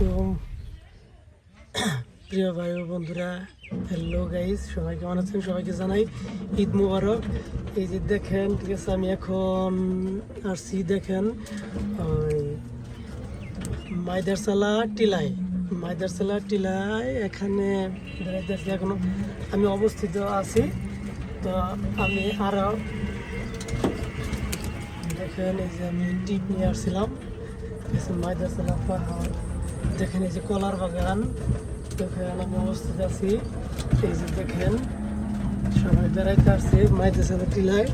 আলাইকুম। প্রিয় ভাই বন্ধুরা হ্যালো গাইস সবাই কেমন আছেন? সবাইকে জানাই ঈদ মুবারক। এই যে দেখেন, ঠিক আছে, আমি এখন আসছি, দেখেন, ওই মাইদারসালা টিলাই মাইদারসালা টিলাই এখানে এখনও। আমি অবস্থিত আছি। তো আমি আরও দেখেন, এই যে আমি টিপ নিয়ে আসছিলাম। মাইদারসালা পাহাড়। দেখেন এই যে কলার বাগান, দেখেন আমি অবস্থিত আছি। এই যে দেখেন, সবাই বেড়াইতে আসছে মাইদারসালা টিলায়।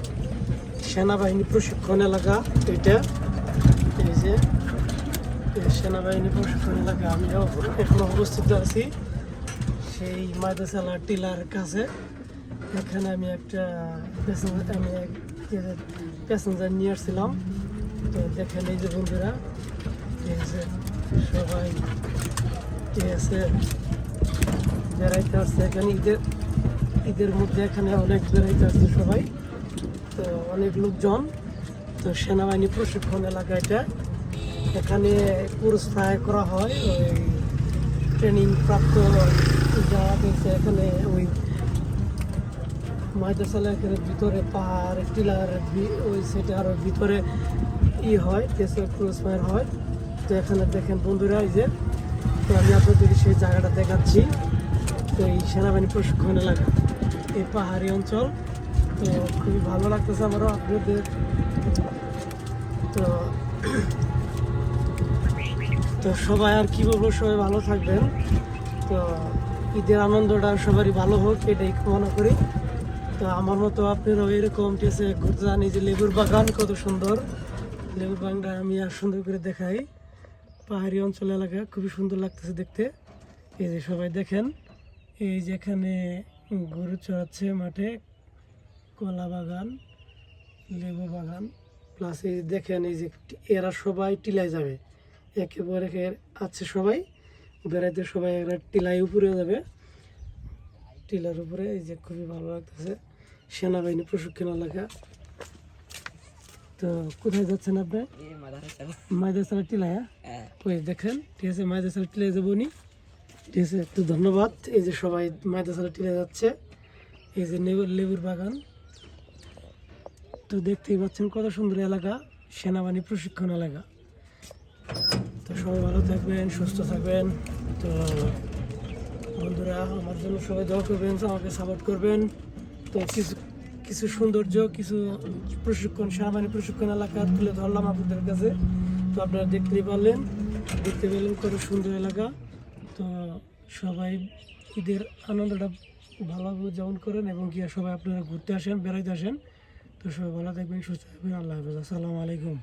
সেনাবাহিনী প্রশিক্ষণ এলাকা এটা। এই যে সেনাবাহিনী প্রশিক্ষণ এলাকা আমি এখন অবস্থিত আছি। সেই মাইদারসালা টিলার কাছে। এখানে আমি একটা প্যাসেঞ্জার, আমি প্যাসেঞ্জার নিয়ে আসছিলাম। তো দেখেন এই যে বন্ধুরা, এই যে সবাই আসছে এখানে ঈদের ঈদের মধ্যে এখানে অনেক বেড়াইতে আসছে সবাই। তো অনেক লোকজন। তো সেনাবাহিনী প্রশিক্ষণ এলাকা এটা। এখানে পুরস্কার করা হয়, ওই ট্রেনিং প্রাপ্ত যারা এখানে, ওই এখানে ভিতরে পাহাড় টিলার ওই সাইডে আরও ভিতরে ই হয় কেসে ক্রুজ হয়। তো এখানে দেখেন বন্ধুরা, এই যে, তো আমি আপনাদেরকে সেই জায়গাটা দেখাচ্ছি। তো এই সেনাবাহিনী প্রশিক্ষণ এলাকা, এই পাহাড়ি অঞ্চল। তো খুবই ভালো লাগতেছে আমারও আপনাদের। তো তো সবাই আর কি বলব, সবাই ভালো থাকবেন। তো ঈদের আনন্দটা সবারই ভালো হোক, এটাই কামনা করি। তো আমার মতো আপনারাও এরকম আছে ঘুরতে এই যে লেবুর বাগান কত সুন্দর। লেবুর বাগানটা আমি আর সুন্দর করে দেখাই। পাহাড়ি অঞ্চল এলাকা, খুবই সুন্দর লাগতেছে দেখতে। এই যে সবাই দেখেন, এই যেখানে গরু চড়াচ্ছে মাঠে, কলা বাগান, লেবু বাগান। প্লাস এই দেখেন, এই যে এরা সবাই টিলায় যাবে। একেবারে এর- আছে সবাই, বেড়াইতে সবাই এরা টিলায় উপরে যাবে। টিলার উপরে এই যে খুবই ভালো লাগতেছে। সেনাবাহিনী প্রশিক্ষণ এলাকা। তো কোথায় যাচ্ছেন আপনি? মাইদাসালা টিলায় হ্যাঁ? ওই দেখেন ঠিক আছে মাইদাসালা টিলায় যাব নি। ঠিক আছে একটু ধন্যবাদ। এই যে সবাই মাইদাসালা টিলায় যাচ্ছে এই যে লেবুর বাগান। তো দেখতেই পাচ্ছেন কত সুন্দর এলাকা সেনাবাহিনী প্রশিক্ষণ এলাকা। তো সবাই ভালো থাকবেন সুস্থ থাকবেন। তো বন্ধুরা আমার জন্য সবাই দোয়া করবেন আমাকে সাপোর্ট করবেন। তো কিছু কিছু সৌন্দর্য, কিছু প্রশিক্ষণ, সেনাবাহিনী প্রশিক্ষণ এলাকা তুলে ধরলাম আপনাদের কাছে। তো আপনারা দেখতেই পারলেন, দেখতে পেলেন কত সুন্দর এলাকা। তো সবাই ঈদের আনন্দটা ভালোভাবে উদযাপন করেন এবং কি সবাই আপনারা ঘুরতে আসেন, বেড়াইতে আসেন। তো সবাই ভালো থাকবেন, সুস্থ থাকবেন, আল্লাহ হাফেজ। আসসালামু আলাইকুম।